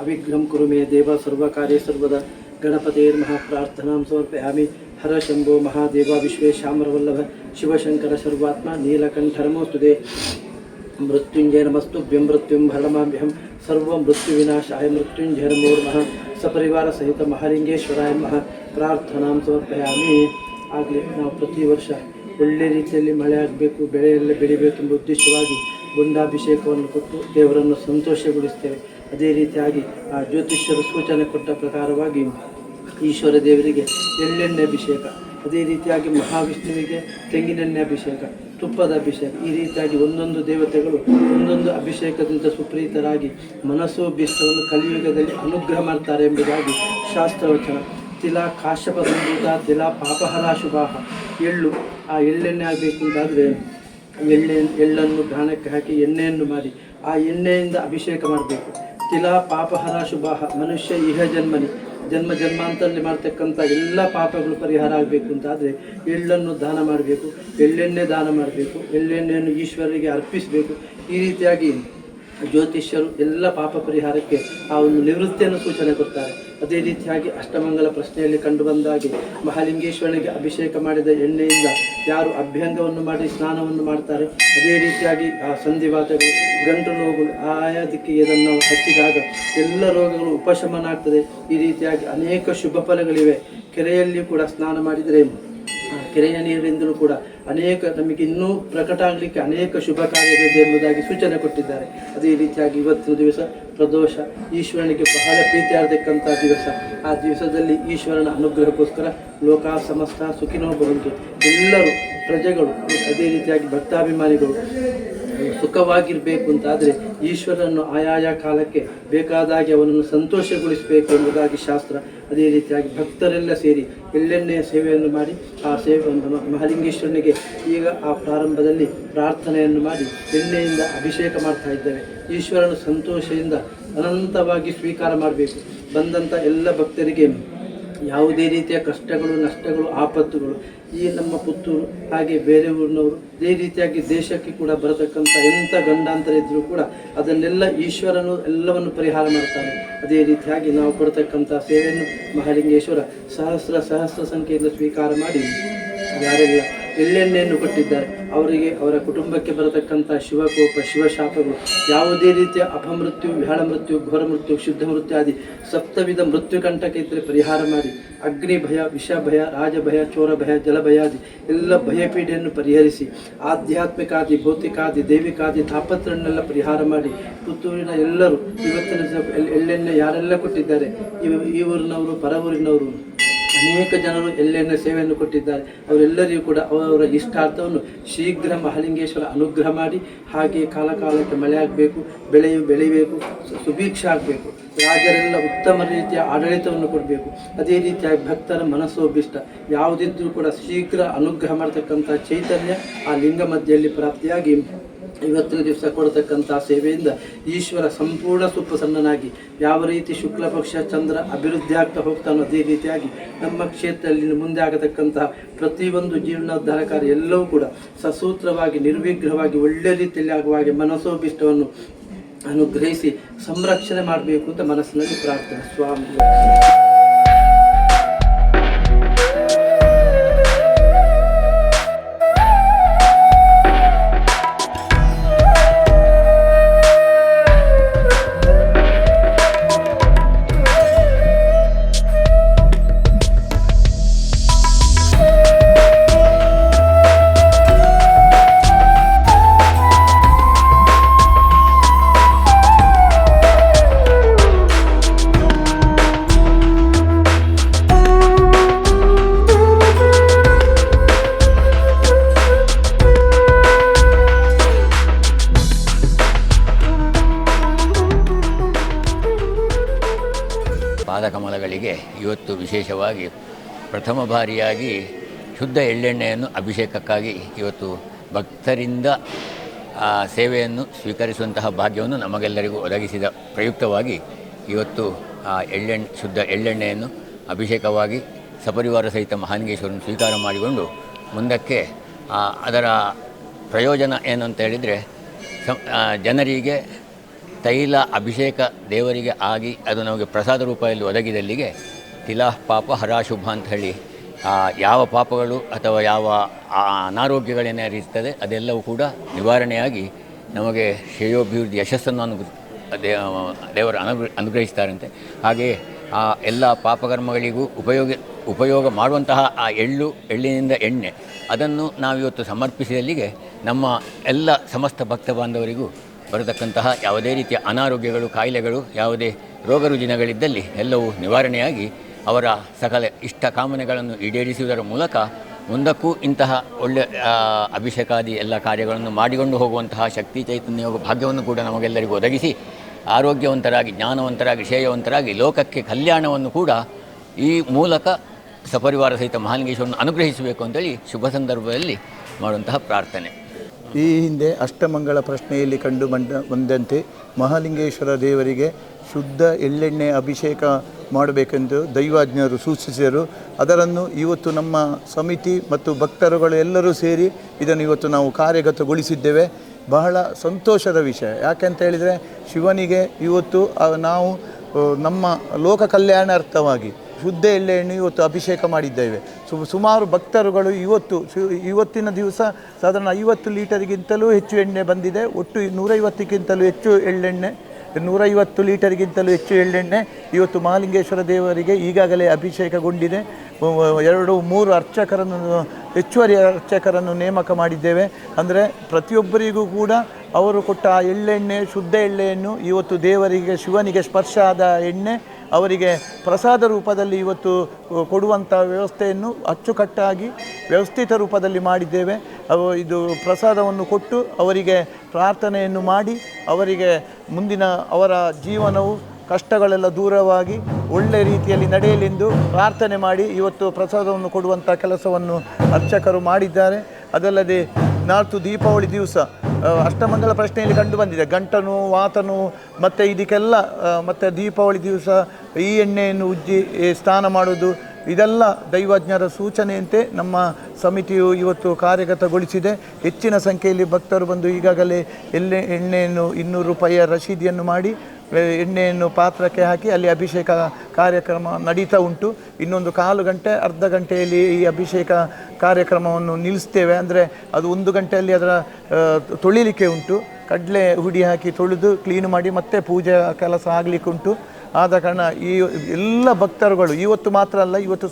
अविघ्नं कुरु मे देव सर्वकार्ये सर्वदा गणपतेर्मः प्रार्थनां समर्पयामि हर शम्भो महादेव विश्वेशामरवल्लभ शिवशङ्कर सर्वात्मा नीलकण्ठरमोऽस्तु ते मृत्युञ्जय नमस्तुभ्यं मृत्युं भरणमाभ्यं सर्वमृत्युविनाशाय मृत्युञ्जय नमो नमः ಸಪರಿವಾರ ಮಹಾಲಿಂಗೇಶ್ವರಾಯ ನಮಃ ಪ್ರಾರ್ಥನಾಂ ಸಮರ್ಪಯಾಮಿ ಆಗಲಿ ನಾವು ಪ್ರತಿ ವರ್ಷ ಒಳ್ಳೆ ರೀತಿಯಲ್ಲಿ ಮಳೆ ಆಗಬೇಕು ಬೆಳೆ ಎಲ್ಲ ಬೆಳಿಬೇಕು ಎಂಬ ಉದ್ದೇಶವಾಗಿ ಗುಂಡಾಭಿಷೇಕವನ್ನು ಕೊಟ್ಟು ದೇವರನ್ನು ಸಂತೋಷಗೊಳಿಸ್ತೇವೆ ಅದೇ ರೀತಿಯಾಗಿ ಆ ಜ್ಯೋತಿಷ್ಯರ ಸೂಚನೆ ಕೊಟ್ಟ ಪ್ರಕಾರವಾಗಿ ಈಶ್ವರ ದೇವರಿಗೆ ಎಳ್ಳೆಣ್ಣೆ ಅಭಿಷೇಕ, ಅದೇ ರೀತಿಯಾಗಿ ಮಹಾವಿಷ್ಣುವಿಗೆ ತೆಂಗಿನೆಣ್ಣೆ ಅಭಿಷೇಕ, ತುಪ್ಪದ ಅಭಿಷೇಕ, ಈ ರೀತಿಯಾಗಿ ಒಂದೊಂದು ದೇವತೆಗಳು ಒಂದೊಂದು ಅಭಿಷೇಕದಿಂದ ಸುಪ್ರೀತರಾಗಿ ಮನಸ್ಸು ಬಿಷ್ಟವನ್ನು ಕಲಿಯುಗದಲ್ಲಿ ಅನುಗ್ರಹ ಮಾಡ್ತಾರೆ ಎಂಬುದಾಗಿ ಶಾಸ್ತ್ರವಚನ. ತಿಲ ಕಾಶ್ಯಪ ಸಂಭೂತ, ತಿಲ ಪಾಪಹರ ಶುಭಾಹ. ಎಳ್ಳು, ಆ ಎಳ್ಳೆಣ್ಣೆ ಆಗಬೇಕು ಅಂತಾದರೆ ಎಳ್ಳೆ ಎಳ್ಳನ್ನು ಗಾಣಕ್ಕೆ ಹಾಕಿ ಎಣ್ಣೆಯನ್ನು ಮಾಡಿ ಆ ಎಣ್ಣೆಯಿಂದ ಅಭಿಷೇಕ ಮಾಡಬೇಕು. ತಿಲ ಪಾಪಹರ ಶುಭ ಮನುಷ್ಯ, ಇಹ, ಜನ್ಮನಿ. ಜನ್ಮ, ಜನ್ಮಾಂತರದಲ್ಲಿ ಮಾಡ್ತಕ್ಕಂಥ ಎಲ್ಲ ಪಾಪಗಳು ಪರಿಹಾರ ಆಗಬೇಕು ಅಂತಾದರೆ ಎಳ್ಳನ್ನು ದಾನ ಮಾಡಬೇಕು, ಎಳ್ಳೆಣ್ಣೆ ದಾನ ಮಾಡಬೇಕು, ಎಳ್ಳೆಣ್ಣೆಯನ್ನು ಈಶ್ವರರಿಗೆ ಅರ್ಪಿಸಬೇಕು. ಈ ರೀತಿಯಾಗಿ ಜ್ಯೋತಿಷ್ಯರು ಎಲ್ಲ ಪಾಪ ಪರಿಹಾರಕ್ಕೆ ಆ ಒಂದು ನಿವೃತ್ತಿಯನ್ನು ಸೂಚನೆ ಕೊಡ್ತಾರೆ. ಅದೇ ರೀತಿಯಾಗಿ ಅಷ್ಟಮಂಗಲ ಪ್ರಶ್ನೆಯಲ್ಲಿ ಕಂಡು ಬಂದಾಗೆ ಮಹಾಲಿಂಗೇಶ್ವರನಿಗೆ ಅಭಿಷೇಕ ಮಾಡಿದ ಎಣ್ಣೆಯಿಂದ ಯಾರು ಅಭ್ಯಂಗವನ್ನು ಮಾಡಿ ಸ್ನಾನವನ್ನು ಮಾಡ್ತಾರೆ. ಅದೇ ರೀತಿಯಾಗಿ ಆ ಸಂಧಿವಾತಗಳು ಗಂಟು ನೋವುಗಳು ಆಯಾ ದಿಕ್ಕಿ ಇದನ್ನು ಹಚ್ಚಿದಾಗ ಎಲ್ಲ ರೋಗಗಳು ಉಪಶಮನ ಆಗ್ತದೆ. ಈ ರೀತಿಯಾಗಿ ಅನೇಕ ಶುಭ ಫಲಗಳಿವೆ. ಕೆರೆಯಲ್ಲಿ ಕೂಡ ಸ್ನಾನ ಮಾಡಿದರೆ ಕೆರೆಯ ನೀರಿನಿಂದಲೂ ಕೂಡ ಅನೇಕ ನಮಗೆ ಇನ್ನೂ ಪ್ರಕಟ ಆಗಲಿಕ್ಕೆ ಅನೇಕ ಶುಭ ಕಾರ್ಯಗಳಿದೆ ಎಂಬುದಾಗಿ ಸೂಚನೆ ಕೊಟ್ಟಿದ್ದಾರೆ. ಅದೇ ರೀತಿಯಾಗಿ ಇವತ್ತಿನ ದಿವಸ ಪ್ರದೋಷ, ಈಶ್ವರನಿಗೆ ಬಹಳ ಪ್ರೀತಿಯಾಗತಕ್ಕಂಥ ದಿವಸ. ಆ ದಿವಸದಲ್ಲಿ ಈಶ್ವರನ ಅನುಗ್ರಹಕ್ಕೋಸ್ಕರ ಲೋಕ, ಸಮಸ್ತ ಸುಖಿನೋ ಬರುವುದು ಎಲ್ಲರೂ ಪ್ರಜೆಗಳು, ಅದೇ ರೀತಿಯಾಗಿ ಭಕ್ತಾಭಿಮಾನಿಗಳು ಸುಖವಾಗಿರಬೇಕು ಅಂತಾದರೆ ಈಶ್ವರನನ್ನು ಆಯಾಯ ಕಾಲಕ್ಕೆ ಬೇಕಾದಾಗಿ ಅವನನ್ನು ಸಂತೋಷಗೊಳಿಸಬೇಕು ಎಂಬುದಾಗಿ ಶಾಸ್ತ್ರ ಅದೇ ರೀತಿಯಾಗಿ ಭಕ್ತರೆಲ್ಲ ಸೇರಿ ಎಳ್ಳೆಣ್ಣೆಯ ಸೇವೆಯನ್ನು ಮಾಡಿ ಆ ಸೇವೆ ಮಹಾಲಿಂಗೇಶ್ವರನಿಗೆ ಈಗ ಆ ಪ್ರಾರಂಭದಲ್ಲಿ ಪ್ರಾರ್ಥನೆಯನ್ನು ಮಾಡಿ ಎಣ್ಣೆಯಿಂದ ಅಭಿಷೇಕ ಮಾಡ್ತಾ ಇದ್ದೇವೆ. ಈಶ್ವರನ ಸಂತೋಷದಿಂದ ಅನಂತವಾಗಿ ಸ್ವೀಕಾರ ಮಾಡಬೇಕು. ಬಂದಂಥ ಎಲ್ಲ ಭಕ್ತರಿಗೆ ಯಾವುದೇ ರೀತಿಯ ಕಷ್ಟಗಳು, ನಷ್ಟಗಳು, ಆಪತ್ತುಗಳು, ಈ ನಮ್ಮ ಪುತ್ತೂರು, ಹಾಗೆ ಬೇರೆ ಊರಿನವರು ಇದೇ ರೀತಿಯಾಗಿ ದೇಶಕ್ಕೆ ಕೂಡ ಬರತಕ್ಕಂಥ ಎಂಥ ಗಂಡಾಂತರ ಇದ್ದರೂ ಕೂಡ ಅದನ್ನೆಲ್ಲ ಈಶ್ವರನು ಎಲ್ಲವನ್ನು ಪರಿಹಾರ ಮಾಡ್ತಾನೆ. ಅದೇ ರೀತಿಯಾಗಿ ನಾವು ಕೊಡ್ತಕ್ಕಂಥ ಸೇವೆಯನ್ನು ಮಹಾಲಿಂಗೇಶ್ವರ ಸಹಸ್ರ ಸಹಸ್ರ ಸಂಖ್ಯೆಯಿಂದ ಸ್ವೀಕಾರ ಮಾಡಿ, ಯಾರೆಲ್ಲ ಎಳ್ಳೆಣ್ಣೆಯನ್ನು ಕೊಟ್ಟಿದ್ದಾರೆ. ಅವರಿಗೆ ಅವರ ಕುಟುಂಬಕ್ಕೆ ಬರತಕ್ಕಂಥ ಶಿವಕೋಪ, ಶಿವಶಾಪಗಳು, ಯಾವುದೇ ರೀತಿಯ ಅಪಮೃತ್ಯು ವಿಹಳ ಮೃತ್ಯು ಘೋರ ಮೃತ್ಯು ಶುದ್ಧ ಮೃತ್ಯು ಆದಿ ಸಪ್ತವಿಧ ಮೃತ್ಯು ಕಂಟಕ ಇದ್ದರೆ ಪರಿಹಾರ ಮಾಡಿ. ಅಗ್ನಿ ಭಯ, ವಿಷ ಭಯ, ರಾಜ ಭಯ, ಚೋರ ಭಯ ಜಲಭಯಾದಿ ಎಲ್ಲ ಭಯಪೀಡೆಯನ್ನು ಪರಿಹರಿಸಿ ಆಧ್ಯಾತ್ಮಿಕಾದಿ ಭೌತಿಕಾದಿ ದೈವಿಕಾದಿ ತಾಪತ್ರನ್ನೆಲ್ಲ ಪರಿಹಾರ ಮಾಡಿ ಪುತ್ತೂರಿನ ಎಲ್ಲರೂ ಇವತ್ತಿನ ಎಳ್ಳೆಣ್ಣೆ ಯಾರೆಲ್ಲ ಕೊಟ್ಟಿದ್ದಾರೆ? ಇವ- ಈ ಊರಿನವರು ಪರ ಊರಿನವರು ಅನೇಕ ಜನರು ಎಲ್ಲೆಲ್ಲ ಸೇವೆಯನ್ನು ಕೊಟ್ಟಿದ್ದಾರೆ. ಅವರೆಲ್ಲರಿಗೂ ಕೂಡ ಅವರವರ ಇಷ್ಟಾರ್ಥವನ್ನು ಶೀಘ್ರ ಮಹಾಲಿಂಗೇಶ್ವರ ಅನುಗ್ರಹ ಮಾಡಿ ಹಾಗೆ ಕಾಲಕಾಲಕ್ಕೆ ಮಳೆ ಆಗಬೇಕು, ಬೆಳೆಯು, ಬೆಳಿಬೇಕು ಸುಭೀಕ್ಷ ಆಗಬೇಕು. ರಾಜರೆಲ್ಲ ಉತ್ತಮ ರೀತಿಯ ಆಡಳಿತವನ್ನು ಕೊಡಬೇಕು. ಅದೇ ರೀತಿಯಾಗಿ ಭಕ್ತರ ಮನಸ್ಸೋಭಿಷ್ಟ. ಯಾವುದಿದ್ರೂ ಕೂಡ ಶೀಘ್ರ ಅನುಗ್ರಹ ಮಾಡತಕ್ಕಂಥ ಚೈತನ್ಯ ಆ ಲಿಂಗ ಮಧ್ಯೆಯಲ್ಲಿ ಪ್ರಾಪ್ತಿಯಾಗಿ ಇವತ್ತಿನ ದಿವಸ ಕೊಡತಕ್ಕಂಥ ಸೇವೆಯಿಂದ ಈಶ್ವರ ಸಂಪೂರ್ಣ ಸುಪ್ರಸನ್ನನಾಗಿ ಯಾವ ರೀತಿ ಶುಕ್ಲ ಪಕ್ಷ ಚಂದ್ರ ಅಭಿವೃದ್ಧಿ ಆಗ್ತಾ ಹೋಗ್ತಾನೋ ಅದೇ ರೀತಿಯಾಗಿ ನಮ್ಮ ಕ್ಷೇತ್ರದಲ್ಲಿ ಮುಂದೆ ಆಗತಕ್ಕಂತಹ ಪ್ರತಿಯೊಂದು ಜೀರ್ಣೋದ್ಧಾರ ಎಲ್ಲವೂ ಕೂಡ ಸಸೂತ್ರವಾಗಿ, ನಿರ್ವಿಗ್ರಹವಾಗಿ, ಒಳ್ಳೆ ರೀತಿಯಲ್ಲಿ ಆಗುವ ಹಾಗೆ ಮನಸ್ಸೋಭಿಷ್ಟವನ್ನು ಅನುಗ್ರಹಿಸಿ ಸಂರಕ್ಷಣೆ ಮಾಡಬೇಕು ಅಂತ ಮನಸ್ಸಿನಲ್ಲಿ ಪ್ರಾರ್ಥನೆ. ಸ್ವಾಮಿ. ಪಾದಕಮಲಗಳಿಗೆ ಇವತ್ತು ವಿಶೇಷವಾಗಿ ಪ್ರಥಮ ಬಾರಿಯಾಗಿ ಶುದ್ಧ ಎಳ್ಳೆಣ್ಣೆಯನ್ನು ಅಭಿಷೇಕಕ್ಕಾಗಿ ಇವತ್ತು ಭಕ್ತರಿಂದ, ಆ, ಸೇವೆಯನ್ನು ಸ್ವೀಕರಿಸುವಂತಹ ಭಾಗ್ಯವನ್ನು ನಮಗೆಲ್ಲರಿಗೂ ಒದಗಿಸಿದ ಪ್ರಯುಕ್ತವಾಗಿ ಇವತ್ತು, ಆ ಎಳ್ಳೆಣ್ಣೆ ಶುದ್ಧ ಎಳ್ಳೆಣ್ಣೆಯನ್ನು ಅಭಿಷೇಕವಾಗಿ ಸಪರಿವಾರ ಸಹಿತ ಮಹಾಲಿಂಗೇಶ್ವರನ್ನು ಸ್ವೀಕಾರ ಮಾಡಿಕೊಂಡು ಮುಂದಕ್ಕೆ ಅದರ ಪ್ರಯೋಜನ ಏನು ಅಂತ ಹೇಳಿದರೆ ಜನರಿಗೆ ತೈಲ ಅಭಿಷೇಕ ದೇವರಿಗೆ ಆಗಿ ಅದು ನಮಗೆ ಪ್ರಸಾದ ರೂಪದಲ್ಲಿ ಒದಗಿದಲ್ಲಿಗೆ ತಿಲಾ ಪಾಪ ಹರಾಶುಭ ಅಂತ ಹೇಳಿ ಯಾವ ಪಾಪಗಳು ಅಥವಾ ಯಾವ ಅನಾರೋಗ್ಯಗಳೇನೇ ಇರ್ತದೆ ಅದೆಲ್ಲವೂ ಕೂಡ ನಿವಾರಣೆಯಾಗಿ ನಮಗೆ ಶ್ರೇಯೋಭಿವೃದ್ಧಿ ಯಶಸ್ಸನ್ನು ಅನುಗ್ರ ದೇವರು ಅನುಗ್ರ, ಅನುಗ್ರಹಿಸ್ತಾರಂತೆ. ಹಾಗೆಯೇ ಆ, ಎಲ್ಲ ಪಾಪಕರ್ಮಗಳಿಗೂ ಉಪಯೋಗ ಉಪಯೋಗ ಮಾಡುವಂತಹ ಆ ಎಳ್ಳು, ಎಳ್ಳಿನಿಂದ ಎಣ್ಣೆ, ಅದನ್ನು ನಾವಿವತ್ತು ಸಮರ್ಪಿಸಿದಲ್ಲಿಗೆ ನಮ್ಮ ಎಲ್ಲ ಸಮಸ್ತ ಭಕ್ತ ಬಾಂಧವರಿಗೂ ಬರತಕ್ಕಂತಹ ಯಾವುದೇ ರೀತಿಯ ಅನಾರೋಗ್ಯಗಳು, ಕಾಯಿಲೆಗಳು, ಯಾವುದೇ ರೋಗ ರುಜಿನಗಳಿದ್ದಲ್ಲಿ ಎಲ್ಲವೂ ನಿವಾರಣೆಯಾಗಿ ಅವರ ಸಕಲ ಇಷ್ಟ ಕಾಮನೆಗಳನ್ನು ಈಡೇರಿಸುವುದರ ಮೂಲಕ ಮುಂದಕ್ಕೂ ಇಂತಹ ಒಳ್ಳೆ ಅಭಿಷೇಕಾದಿ ಎಲ್ಲ ಕಾರ್ಯಗಳನ್ನು ಮಾಡಿಕೊಂಡು ಹೋಗುವಂತಹ ಶಕ್ತಿ, ಚೈತನ್ಯ ಭಾಗ್ಯವನ್ನು ಕೂಡ ನಮಗೆಲ್ಲರಿಗೂ ಒದಗಿಸಿ ಆರೋಗ್ಯವಂತರಾಗಿ, ಜ್ಞಾನವಂತರಾಗಿ, ಶ್ರೇಯವಂತರಾಗಿ ಲೋಕಕ್ಕೆ ಕಲ್ಯಾಣವನ್ನು ಕೂಡ ಈ ಮೂಲಕ ಸಪರಿವಾರ ಸಹಿತ ಮಹಾಲಿಂಗೇಶ್ವರನ್ನು ಅನುಗ್ರಹಿಸಬೇಕು ಅಂತೇಳಿ ಶುಭ ಸಂದರ್ಭದಲ್ಲಿ ಮಾಡುವಂತಹ ಪ್ರಾರ್ಥನೆ. ಈ ಹಿಂದೆ ಅಷ್ಟಮಂಗಳ ಪ್ರಶ್ನೆಯಲ್ಲಿ ಕಂಡು ಬಂದ, ಬಂದಂತೆ ಮಹಾಲಿಂಗೇಶ್ವರ ದೇವರಿಗೆ ಶುದ್ಧ ಎಳ್ಳೆಣ್ಣೆ ಅಭಿಷೇಕ ಮಾಡಬೇಕೆಂದು ದೈವಾಜ್ಞರು ಸೂಚಿಸಿದರು. ಅದರನ್ನು ಇವತ್ತು ನಮ್ಮ ಸಮಿತಿ ಮತ್ತು ಭಕ್ತರುಗಳು ಎಲ್ಲರೂ ಸೇರಿ ಇದನ್ನು ಇವತ್ತು ನಾವು ಕಾರ್ಯಗತಗೊಳಿಸಿದ್ದೇವೆ. ಬಹಳ ಸಂತೋಷದ ವಿಷಯ. ಯಾಕೆಂತ ಹೇಳಿದರೆ ಶಿವನಿಗೆ ಇವತ್ತು ನಾವು ನಮ್ಮ ಲೋಕ ಕಲ್ಯಾಣಾರ್ಥವಾಗಿ ಶುದ್ಧ ಎಳ್ಳೆಣ್ಣೆ ಇವತ್ತು ಅಭಿಷೇಕ ಮಾಡಿದ್ದೇವೆ. ಸು, ಸುಮಾರು ಭಕ್ತರುಗಳು ಇವತ್ತು ಇವತ್ತಿನ ದಿವಸ ಸಾಧಾರಣ ಐವತ್ತು ಲೀಟರ್ಗಿಂತಲೂ ಹೆಚ್ಚು ಎಣ್ಣೆ ಬಂದಿದೆ. ಒಟ್ಟು ನೂರೈವತ್ತಕ್ಕಿಂತಲೂ ಹೆಚ್ಚು ಎಳ್ಳೆಣ್ಣೆ, ನೂರೈವತ್ತು ಲೀಟರ್ಗಿಂತಲೂ ಹೆಚ್ಚು ಎಳ್ಳೆಣ್ಣೆ ಇವತ್ತು ಮಹಾಲಿಂಗೇಶ್ವರ ದೇವರಿಗೆ ಈಗಾಗಲೇ ಅಭಿಷೇಕಗೊಂಡಿದೆ. ಎರಡು, ಮೂರು ಅರ್ಚಕರನ್ನು, ಹೆಚ್ಚುವರಿ ಅರ್ಚಕರನ್ನು ನೇಮಕ ಮಾಡಿದ್ದೇವೆ. ಅಂದರೆ ಪ್ರತಿಯೊಬ್ಬರಿಗೂ ಕೂಡ ಅವರು ಕೊಟ್ಟ ಆ ಎಳ್ಳೆಣ್ಣೆ, ಶುದ್ಧ ಎಳ್ಳೆಯನ್ನು ಇವತ್ತು ದೇವರಿಗೆ, ಶಿವನಿಗೆ ಸ್ಪರ್ಶ ಆದ ಎಣ್ಣೆ ಅವರಿಗೆ ಪ್ರಸಾದ ರೂಪದಲ್ಲಿ ಇವತ್ತು ಕೊಡುವಂಥ ವ್ಯವಸ್ಥೆಯನ್ನು ಅಚ್ಚುಕಟ್ಟಾಗಿ ವ್ಯವಸ್ಥಿತ ರೂಪದಲ್ಲಿ ಮಾಡಿದ್ದೇವೆ. ಅವು ಇದು ಪ್ರಸಾದವನ್ನು ಕೊಟ್ಟು ಅವರಿಗೆ ಪ್ರಾರ್ಥನೆಯನ್ನು ಮಾಡಿ, ಅವರಿಗೆ ಮುಂದಿನ ಅವರ ಜೀವನವು ಕಷ್ಟಗಳೆಲ್ಲ ದೂರವಾಗಿ ಒಳ್ಳೆ ರೀತಿಯಲ್ಲಿ ನಡೆಯಲೆಂದು ಪ್ರಾರ್ಥನೆ ಮಾಡಿ ಇವತ್ತು ಪ್ರಸಾದವನ್ನು ಕೊಡುವಂಥ ಕೆಲಸವನ್ನು ಅರ್ಚಕರು ಮಾಡಿದ್ದಾರೆ. ಅದಲ್ಲದೆ ನಾಲ್ಕು ದೀಪಾವಳಿ ದಿವಸ ಅಷ್ಟಮಂಗಲ ಪ್ರಶ್ನೆಯಲ್ಲಿ ಕಂಡು ಬಂದಿದೆ. ಗಂಟನು, ವಾತನು, ಮತ್ತು ಇದಕ್ಕೆಲ್ಲ ಮತ್ತು ದೀಪಾವಳಿ ದಿವಸ ಈ ಎಣ್ಣೆಯನ್ನು ಉಜ್ಜಿ ಸ್ನಾನ ಮಾಡುವುದು, ಇದೆಲ್ಲ ದೈವಜ್ಞರ ಸೂಚನೆಯಂತೆ ನಮ್ಮ ಸಮಿತಿಯು ಇವತ್ತು ಕಾರ್ಯಗತಗೊಳಿಸಿದೆ. ಹೆಚ್ಚಿನ ಸಂಖ್ಯೆಯಲ್ಲಿ ಭಕ್ತರು ಬಂದು ಈಗಾಗಲೇ ಎಣ್ಣೆ ಎಣ್ಣೆಯನ್ನು ಇನ್ನೂರು ರೂಪಾಯಿಯ ರಶೀದಿಯನ್ನು ಮಾಡಿ ಎಣ್ಣೆಯನ್ನು ಪಾತ್ರಕ್ಕೆ ಹಾಕಿ ಅಲ್ಲಿ ಅಭಿಷೇಕ ಕಾರ್ಯಕ್ರಮ ನಡೀತಾ ಉಂಟು. ಇನ್ನೊಂದು ಕಾಲು ಗಂಟೆ, ಅರ್ಧ ಗಂಟೆಯಲ್ಲಿ ಈ ಅಭಿಷೇಕ ಕಾರ್ಯಕ್ರಮವನ್ನು ನಿಲ್ಲಿಸ್ತೇವೆ. ಅಂದರೆ ಅದು ಒಂದು ಗಂಟೆಯಲ್ಲಿ ಅದರ ತೊಳಿಲಿಕ್ಕೆ ಉಂಟು. ಕಡಲೆ ಹುಡಿ ಹಾಕಿ ತೊಳೆದು ಕ್ಲೀನ್ ಮಾಡಿ ಮತ್ತೆ ಪೂಜೆ ಕೆಲಸ ಆಗಲಿಕ್ಕೆ ಉಂಟು ಆದ ಕಾರಣ ಈ ಎಲ್ಲ ಭಕ್ತರುಗಳು, ಇವತ್ತು ಮಾತ್ರ ಅಲ್ಲ, ಇವತ್ತು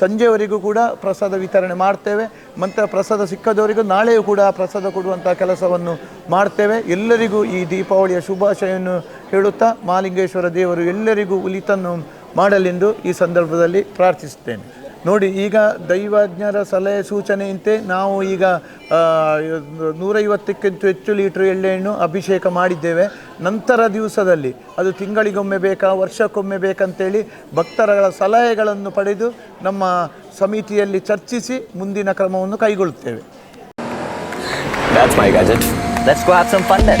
ಸಂಜೆವರೆಗೂ ಕೂಡ ಪ್ರಸಾದ ವಿತರಣೆ ಮಾಡ್ತೇವೆ. ಮತ್ತು ಪ್ರಸಾದ ಸಿಕ್ಕದವರಿಗೂ ನಾಳೆಯೂ ಕೂಡ ಪ್ರಸಾದ ಕೊಡುವಂಥ ಕೆಲಸವನ್ನು ಮಾಡ್ತೇವೆ. ಎಲ್ಲರಿಗೂ ಈ ದೀಪಾವಳಿಯ ಶುಭಾಶಯವನ್ನು ಹೇಳುತ್ತಾ ಮಾಲಿಂಗೇಶ್ವರ ದೇವರು ಎಲ್ಲರಿಗೂ ಉಲಿತನ್ನು ಮಾಡಲೆಂದು ಈ ಸಂದರ್ಭದಲ್ಲಿ ಪ್ರಾರ್ಥಿಸುತ್ತೇನೆ. ನೋಡಿ ಈಗ ದೈವಜ್ಞರ ಸಲಹೆ ಸೂಚನೆಯಂತೆ ನಾವು ಈಗ ನೂರೈವತ್ತಕ್ಕಿಂತ ಹೆಚ್ಚು ಲೀಟ್ರ್ ಎಳ್ಳೆಣ್ಣು ಅಭಿಷೇಕ ಮಾಡಿದ್ದೇವೆ ನಂತರ ದಿವಸದಲ್ಲಿ ಅದು ತಿಂಗಳಿಗೊಮ್ಮೆ ಬೇಕಾ ವರ್ಷಕ್ಕೊಮ್ಮೆ ಬೇಕಂತೇಳಿ ಭಕ್ತರಗಳ ಸಲಹೆಗಳನ್ನು ಪಡೆದು ನಮ್ಮ ಸಮಿತಿಯಲ್ಲಿ ಚರ್ಚಿಸಿ ಮುಂದಿನ ಕ್ರಮವನ್ನು ಕೈಗೊಳ್ಳುತ್ತೇವೆ That's my gadget. Let's go have some fun then.